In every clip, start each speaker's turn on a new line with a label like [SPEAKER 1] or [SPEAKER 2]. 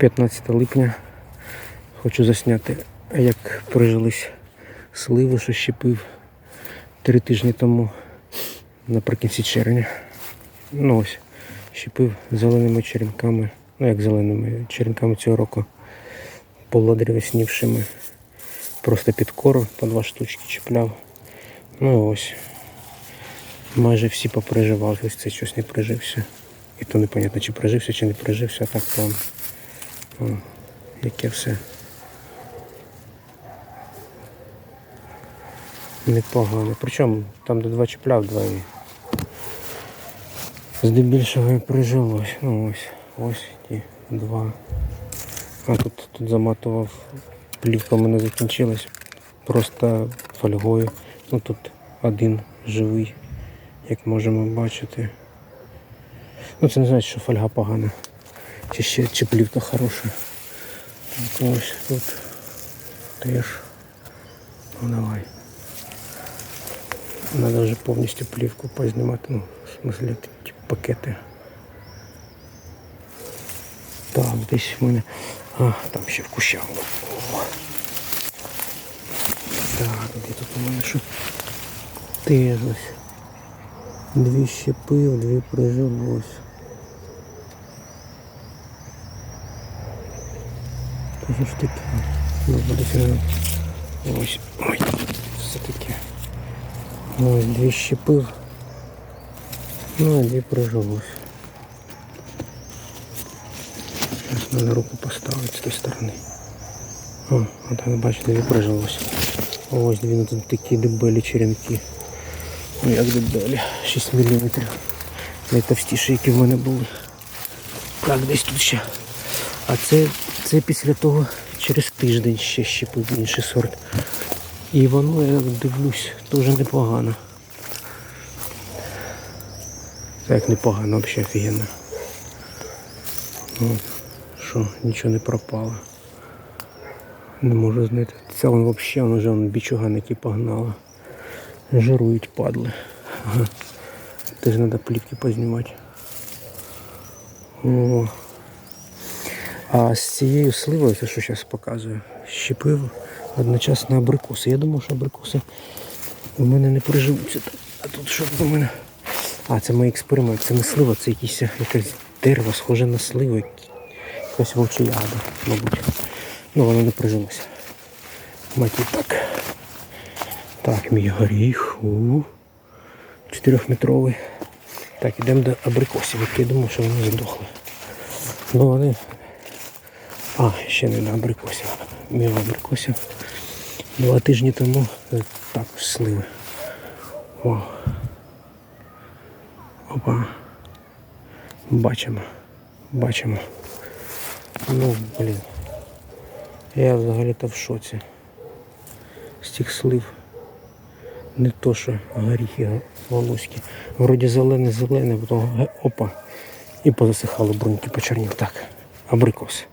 [SPEAKER 1] 15 липня. Хочу засняти, як прижились сливи, що щепив три тижні тому наприкінці червня. Ну ось, щепив зеленими черенками, ну як зеленими черенками цього року, полудревеснівшими. Просто під кору по два штучки чіпляв. Ну ось. Майже всі поприживалися, ось це щось не прижився. І то непонятно, чи прижився, чи не прижився, а так то о, яке все. Непогано. Причому там де два чіпляв, два і здебільшого і прижилось. Ну ось, ось ті два. А тут, тут заматував плівка в мене закінчилась. Просто фольгою. Ну тут один живий, як можемо бачити. Ну це не значить, що фольга погана. Чи ще чи плівка хороша. Так, ось тут теж. Ну давай. Надо вже повністю плівку познімати. Ну, в смысле, ті пакети. Так, десь в мене. А, там ще в кущах. було. О. Так, де тут у мене що? Теж ось. Дві щепив, дві прижилось. Та Ж? Ну, буде. Ось. Ой, все таке. Ось дві щепив. Ну, а дві прижилось. Зараз надо руку поставити з тої сторони. О, от бачите, дві прижилось. Ось дві ну, тут такі дебелі черенки. Ну як дебелі, 6 мм. Найтовстіші, які в мене були. Так, десь тут ще. А це, це після того через тиждень ще щепив інший сорт. І воно, я дивлюсь, дуже непогано. Так непогано, взагалі офігенно. От, що, нічого не пропало. Не можу знайти. Це вон взагалі вже бічуганики погнала. Жирують падли. Ага. Теж треба плівки познімати. О. А з цією сливою, це що зараз показую, щепив одночасно абрикоси. Я думав, що абрикоси у мене не приживуться. А тут що у мене? А, це мій експеримент. Це не слива, це якісь якесь дерево, схоже на сливу. Якась вовча мабуть. Ну, воно не прижилося. Мать так. Так, мій горіх. Чотирьохметровий. Так, йдемо до абрикосів, які я думав, що вони здохли. Ну вони. А, ще не на абрикосів. Міг абрикосів. Два тижні тому е, також сливи. О. Опа. Бачимо. Бачимо. Ну, блін. Я взагалі-то в шоці. З цих слив. Не то, що горіхи волоські. Вроді зелене, зелене, потім опа. І позасихало бруньки почернів. Так, абрикос.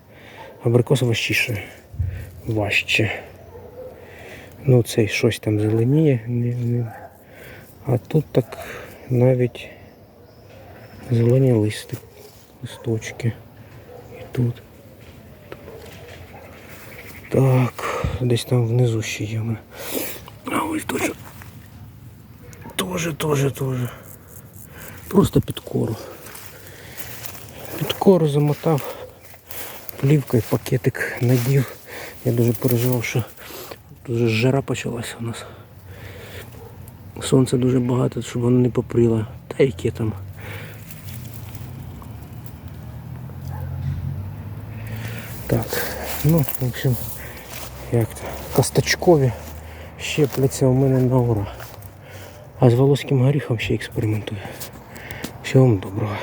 [SPEAKER 1] Абрикос важчіше. Важче. Ну цей щось там зеленіє. А тут так навіть зелені листи, листочки. І тут. Так, десь там внизу ще є. А ось теж. Тоже, тоже, тоже. Просто під кору. Під кору замотав плівкою пакетик надів. Я дуже переживав, що дуже жара почалася у нас. Сонця дуже багато, щоб воно не попріло. Та яке там. Так, ну, в общем, як то, косточкові щепляться у мене на ура. А з волоським горіхом ще експериментую. Всього вам доброго.